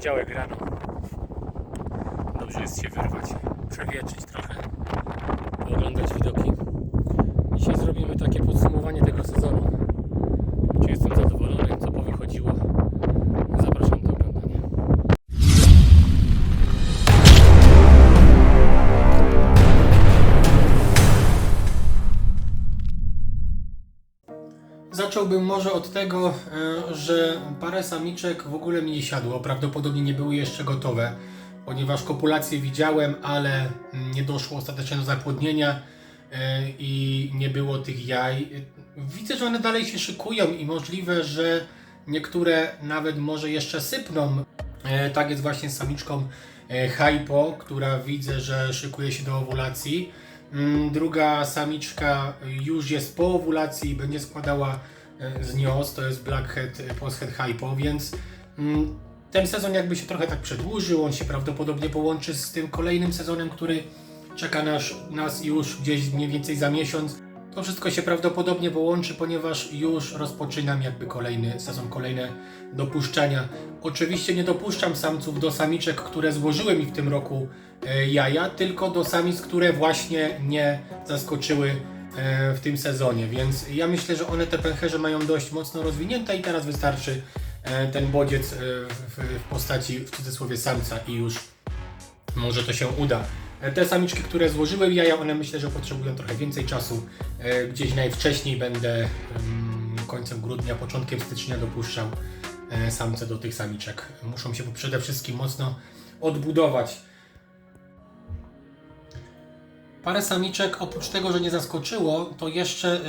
poniedziałek rano. Dobrze jest się wyrwać, przewietrzyć trochę, pooglądać widoki. Zacząłbym może od tego, e, że parę samiczek w ogóle mi nie siadło. Prawdopodobnie nie były jeszcze gotowe, ponieważ kopulację widziałem, ale nie doszło ostatecznie do zapłodnienia e, i nie było tych jaj. Widzę, że one dalej się szykują i możliwe, że niektóre nawet może jeszcze sypną. E, Tak jest właśnie z samiczką Hypo, która widzę, że szykuje się do owulacji. Mm, Druga samiczka już jest po owulacji i będzie składała z nios, to jest Blackhead e, Posthead Hypo, więc mm, ten sezon jakby się trochę tak przedłużył, on się prawdopodobnie połączy z tym kolejnym sezonem, który czeka nas, nas już gdzieś mniej więcej za miesiąc. To wszystko się prawdopodobnie połączy, ponieważ już rozpoczynam jakby kolejny sezon, kolejne dopuszczenia. Oczywiście nie dopuszczam samców do samiczek, które złożyły mi w tym roku e, jaja, tylko do samic, które właśnie nie zaskoczyły e, w tym sezonie, więc ja myślę, że one te pęcherze mają dość mocno rozwinięte i teraz wystarczy e, ten bodziec e, w, postaci w cudzysłowie samca i już może to się uda. E, Te samiczki, które złożyły jaja, one myślę, że potrzebują trochę więcej czasu. E, Gdzieś najwcześniej będę em, końcem grudnia, początkiem stycznia dopuszczał e, samce do tych samiczek. Muszą się przede wszystkim mocno odbudować. Parę samiczek, oprócz tego, że nie zaskoczyło, to jeszcze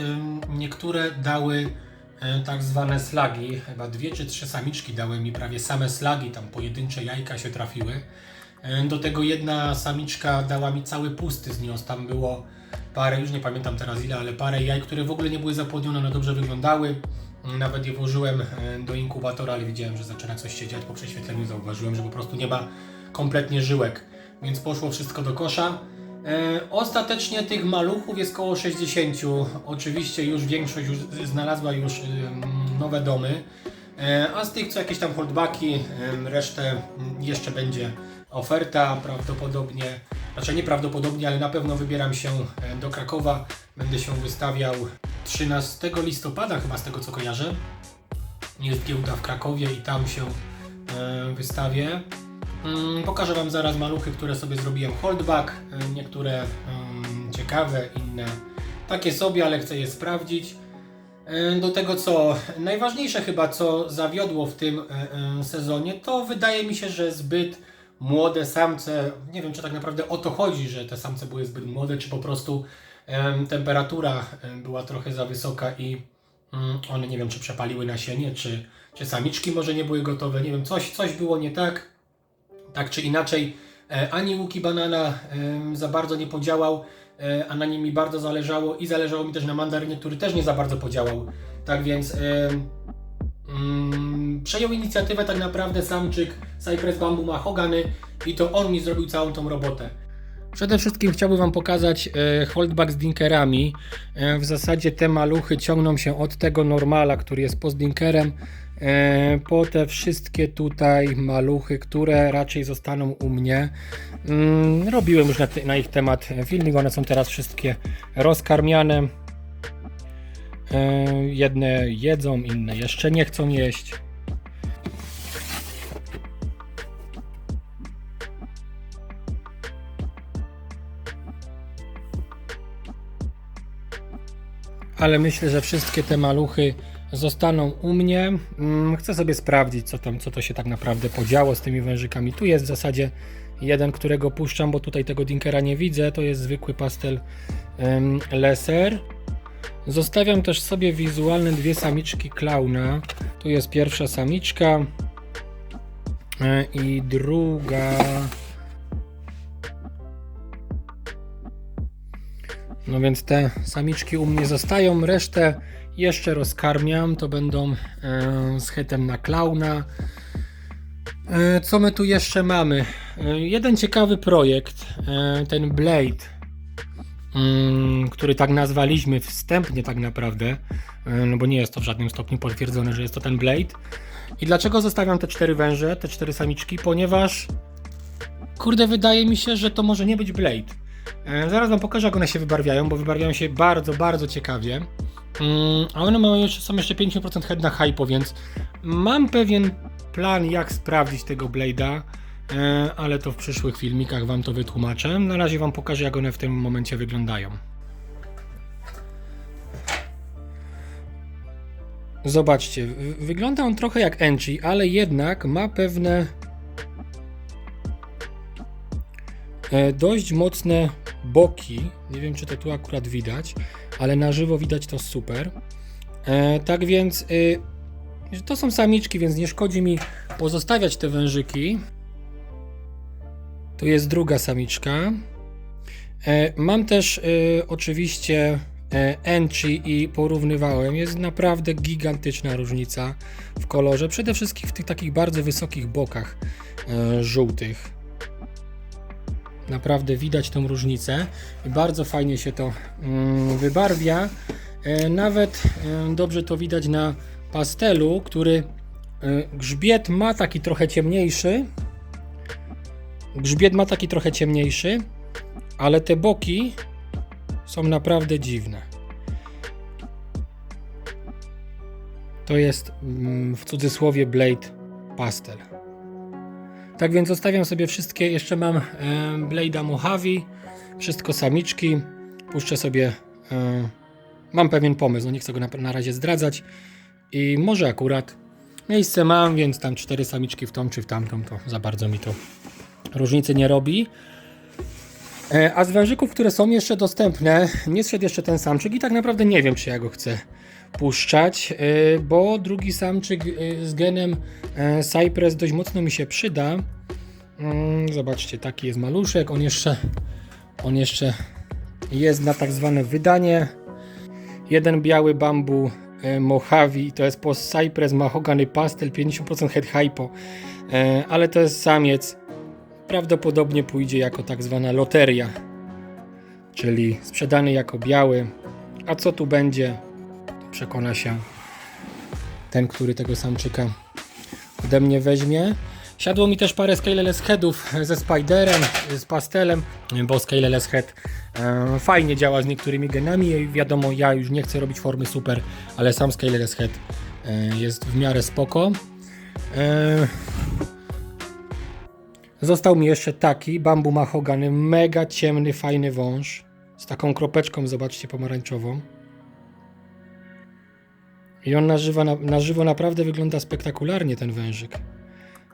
niektóre dały y, tak zwane slagi. Chyba dwie czy trzy samiczki dały mi prawie same slagi, tam pojedyncze jajka się trafiły. Y, Do tego jedna samiczka dała mi cały pusty znios. Tam było parę, już nie pamiętam teraz ile, ale parę jaj, które w ogóle nie były zapłodnione, one dobrze wyglądały. Y, Nawet je włożyłem y, do inkubatora, ale widziałem, że zaczyna coś się dziać po prześwietleniu. Zauważyłem, że po prostu nie ma kompletnie żyłek, więc poszło wszystko do kosza. E, ostatecznie tych maluchów jest około 60. Oczywiście już większość już znalazła już nowe domy. E, a z tych co jakieś tam holdbacki, resztę jeszcze będzie oferta prawdopodobnie, znaczy nieprawdopodobnie, ale na pewno wybieram się e, do Krakowa. Będę się wystawiał 13 listopada chyba z tego co kojarzę. Jest giełda w Krakowie i tam się wystawię. Mm, Pokażę Wam zaraz maluchy, które sobie zrobiłem holdback. y, Niektóre mm, ciekawe, inne takie sobie, ale chcę je sprawdzić. Y, Do tego co najważniejsze chyba co zawiodło w tym y, sezonie, to wydaje mi się, że zbyt młode samce, nie wiem czy tak naprawdę o to chodzi, że te samce były zbyt młode, czy po prostu em, temperatura em, była trochę za wysoka i mm, one nie wiem czy przepaliły nasienie, czy, czy samiczki może nie były gotowe, nie wiem, coś, coś było nie tak tak czy inaczej, e, ani łuki banana za bardzo nie podziałał, e, a na nim mi bardzo zależało i zależało mi też na mandarynie, który też nie za bardzo podziałał. Tak więc mm, przejął inicjatywę tak naprawdę samczyk Cypress Bamboo Mahogany i to on mi zrobił całą tą robotę. Przede wszystkim chciałbym Wam pokazać e, holdback z dinkerami. W zasadzie te maluchy ciągną się od tego normala, który jest pod dinkerem, po te wszystkie tutaj maluchy, które raczej zostaną u mnie. Mm, robiłem już na, na ich temat filmik, one są teraz wszystkie rozkarmiane. E, jedne jedzą, inne jeszcze nie chcą jeść. ale myślę, że wszystkie te maluchy zostaną u mnie. Mm, Chcę sobie sprawdzić, co tam, co to się tak naprawdę podziało z tymi wężykami. Tu jest w zasadzie jeden, którego puszczam, bo tutaj tego dinkera nie widzę. To jest zwykły pastel em, Lesser. Zostawiam też sobie wizualne dwie samiczki klauna. Tu jest pierwsza samiczka e, i druga. No więc te samiczki u mnie zostają, resztę jeszcze rozkarmiam, to będą e, z hetem na klauna. E, co my tu jeszcze mamy? E, jeden ciekawy projekt, ten Blade, mm, który tak nazwaliśmy wstępnie tak naprawdę, no bo nie jest to w żadnym stopniu potwierdzone, że jest to ten Blade. I dlaczego zostawiam te cztery węże, te cztery samiczki? Ponieważ kurde, wydaje mi się, że to może nie być Blade. Zaraz wam pokażę, jak one się wybarwiają, bo wybarwiają się bardzo, bardzo ciekawie. Mm, a one mają jeszcze, są jeszcze 50% head na hypo, więc mam pewien plan, jak sprawdzić tego Blade'a, e, ale to w przyszłych filmikach wam to wytłumaczę. Na razie wam pokażę, jak one w tym momencie wyglądają. Zobaczcie, wygląda on trochę jak Enchi, ale jednak ma pewne e, dość mocne boki. Nie wiem, czy to tu akurat widać, ale na żywo widać to super. E, tak więc y, to są samiczki, więc nie szkodzi mi pozostawiać te wężyki. Tu jest druga samiczka. E, mam też y, oczywiście e, Enchi i porównywałem. Jest naprawdę gigantyczna różnica w kolorze. Przede wszystkim w tych takich bardzo wysokich bokach e, żółtych. Naprawdę widać tą różnicę bardzo fajnie się to mm, wybarwia. E, Nawet e, dobrze to widać na pastelu, który e, grzbiet ma taki trochę ciemniejszy. Grzbiet ma taki trochę ciemniejszy, ale te boki są naprawdę dziwne. To jest mm, w cudzysłowie Blade Pastel. Tak więc zostawiam sobie wszystkie. Jeszcze mam e, Blade'a Mojave, wszystko samiczki. Puszczę sobie. E, mam pewien pomysł, no nie chcę go na, na razie zdradzać. I może akurat miejsce mam, więc tam cztery samiczki w tą czy w tamtą, to za bardzo mi to różnicy nie robi. E, A z wężyków, które są jeszcze dostępne, nie zszedł jeszcze ten samczyk i tak naprawdę nie wiem, czy ja go chcę puszczać, e, bo drugi samczyk e, z genem Cypress dość mocno mi się przyda. Mm, Zobaczcie, taki jest maluszek, on jeszcze, on jeszcze jest na tak zwane wydanie. Jeden biały bambu Mojave, to jest po Cypress Mahogany Pastel, 50% head hypo, ale to jest samiec. Prawdopodobnie pójdzie jako tak zwana loteria, czyli sprzedany jako biały. A co tu będzie, przekona się ten, który tego samczyka ode mnie weźmie. Siadło mi też parę Scaleless Headów ze Spiderem, z pastelem, bo Scaleless Head e, fajnie działa z niektórymi genami wiadomo, ja już nie chcę robić formy super, ale sam Scaleless Head e, jest w miarę spoko. E, Został mi jeszcze taki bambu mahogany, mega ciemny, fajny wąż z taką kropeczką, zobaczcie, pomarańczową. I on na żywo, na, na żywo naprawdę wygląda spektakularnie, ten wężyk.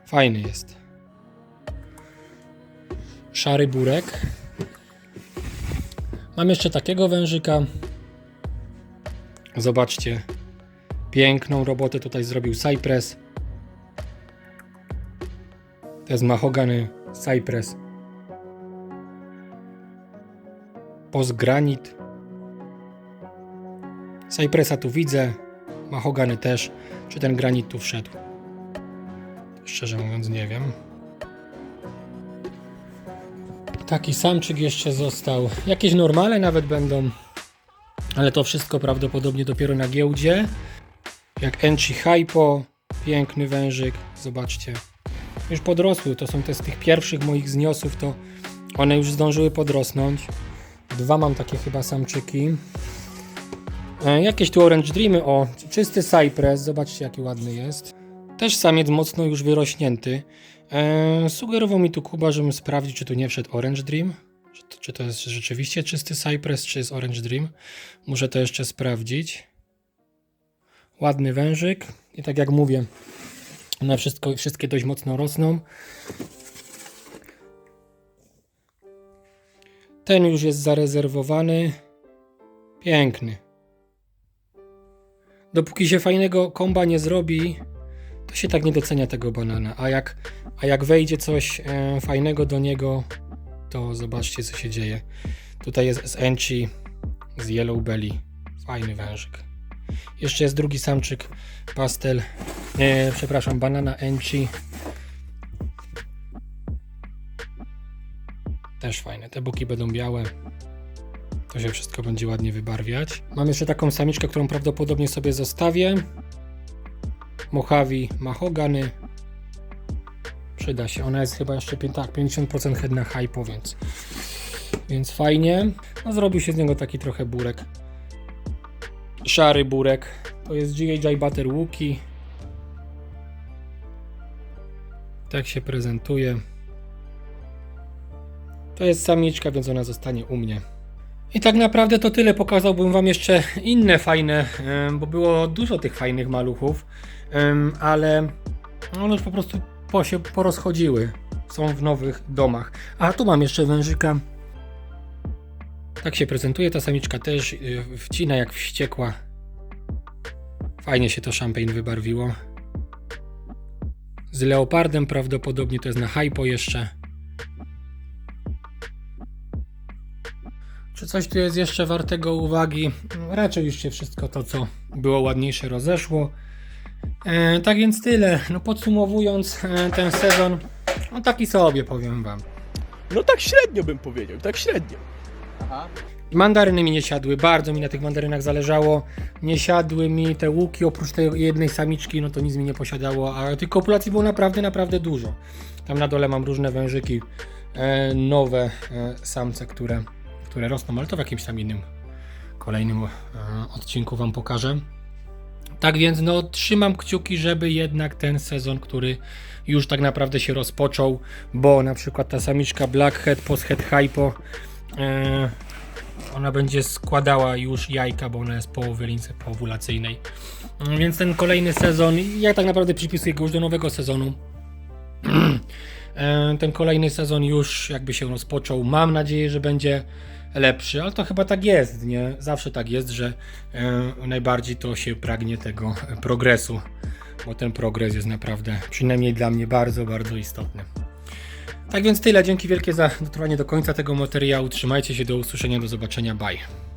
Fajny jest. Szary burek. Mam jeszcze takiego wężyka. Zobaczcie. Piękną robotę tutaj zrobił Cypress. To jest mahogany Cypress. Postgranit. Cypressa tu widzę. Mahogany też. Czy ten granit tu wszedł? Szczerze mówiąc nie wiem. Taki samczyk jeszcze został. Jakieś normale nawet będą. Ale to wszystko prawdopodobnie dopiero na giełdzie. Jak Enchi Hypo. Piękny wężyk. Zobaczcie. Już podrosły. To są te z tych pierwszych moich zniosów. To one już zdążyły podrosnąć. Dwa mam takie chyba samczyki. E, jakieś tu Orange Dreamy. O, czysty Cypress. Zobaczcie jaki ładny jest. Też samiec mocno już wyrośnięty. E, sugerował mi tu Kuba, żebym sprawdził, czy tu nie wszedł Orange Dream. Czy to, czy to jest rzeczywiście czysty Cypress, czy jest Orange Dream. Muszę to jeszcze sprawdzić. Ładny wężyk. I tak jak mówię, one wszystko, wszystkie dość mocno rosną. Ten już jest zarezerwowany. Piękny. Dopóki się fajnego komba nie zrobi, to się tak nie docenia tego banana. A jak, a jak wejdzie coś e, fajnego do niego, to zobaczcie co się dzieje. Tutaj jest z Enchi, z Yellow Belly. Fajny wężyk. Jeszcze jest drugi samczyk pastel. E, przepraszam, banana Enchi. Też fajne. Te boki będą białe. To się wszystko będzie ładnie wybarwiać. Mam jeszcze taką samiczkę, którą prawdopodobnie sobie zostawię. Mojave Mahogany. Przyda się. Ona jest chyba jeszcze tak, 50% head na hypo, więc, więc fajnie. No, zrobił się z niego taki trochę burek. Szary burek. To jest GHI Butter Wookie. Tak się prezentuje. To jest samiczka, więc ona zostanie u mnie. I tak naprawdę to tyle. Pokazałbym Wam jeszcze inne fajne, bo było dużo tych fajnych maluchów, ale one już po prostu po się porozchodziły. Są w nowych domach. A tu mam jeszcze wężyka. Tak się prezentuje. Ta samiczka też y, wcina jak wściekła. Fajnie się to champagne wybarwiło. Z leopardem prawdopodobnie to jest na hypo jeszcze. Czy coś tu jest jeszcze wartego uwagi? Raczej już się wszystko to, co było ładniejsze, rozeszło. E, tak więc tyle. No podsumowując e, ten sezon, no taki sobie powiem wam. No tak średnio bym powiedział, tak średnio. Mandaryny mi nie siadły, bardzo mi na tych mandarynach zależało. Nie siadły mi te łuki, oprócz tej jednej samiczki, no to nic mi nie posiadało, a tych kopulacji było naprawdę, naprawdę dużo. Tam na dole mam różne wężyki, e, nowe e, samce, które, które rosną, ale to w jakimś tam innym kolejnym e, odcinku Wam pokażę. Tak więc no trzymam kciuki, żeby jednak ten sezon, który już tak naprawdę się rozpoczął, bo na przykład ta samiczka Blackhead, Posthead Hypo, ona będzie składała już jajka, bo ona jest po lince poowulacyjnej. Mm, Więc ten kolejny sezon, ja tak naprawdę przypisuję go już do nowego sezonu. E, ten kolejny sezon już jakby się rozpoczął. Mam nadzieję, że będzie lepszy, ale to chyba tak jest, nie? Zawsze tak jest, że e, najbardziej to się pragnie tego progresu, bo ten progres jest naprawdę, przynajmniej dla mnie, bardzo, bardzo istotny. Tak więc tyle. Dzięki wielkie za dotrwanie do końca tego materiału. Trzymajcie się, do usłyszenia, do zobaczenia. Bye.